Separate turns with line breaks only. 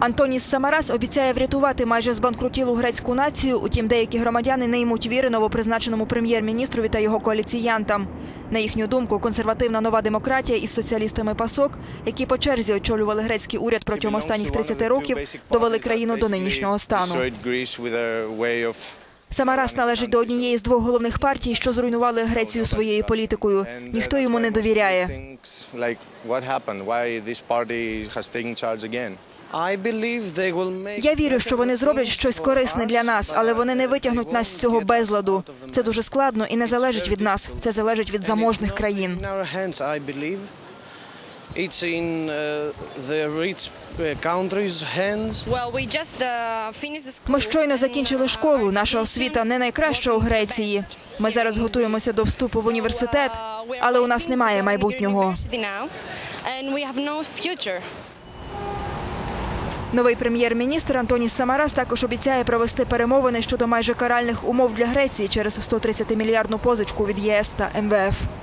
Антоніс Самарас обіцяє врятувати майже збанкрутілу грецьку націю. Утім, деякі громадяни не ймуть віри новопризначеному прем'єр-міністрові та його коаліціянтам. На їхню думку, консервативна нова демократія із соціалістами пасок, які по черзі очолювали грецький уряд протягом останніх 30 років, довели країну до нинішнього стану. Самарас належить до однієї з двох головних партій, що зруйнували Грецію своєю політикою. Ніхто йому не довіряє. Я вірю, що вони зроблять щось корисне для нас, але вони не витягнуть нас з цього безладу. Це дуже складно і не залежить від нас. Це залежить від заможних країн.
It's in uh, the rich uh, countries' hands.
Well, we just uh, finished the school.
Ми щойно закінчили школу. Наша освіта не найкраща у Греції. Ми зараз готуємося до вступу в університет, але у нас немає майбутнього.
And we have no future.
Новий прем'єр-міністр Антоніс Самарас також обіцяє провести перемовини щодо майже каральних умов для Греції через 130-мільярдну позичку від ЄС та МВФ.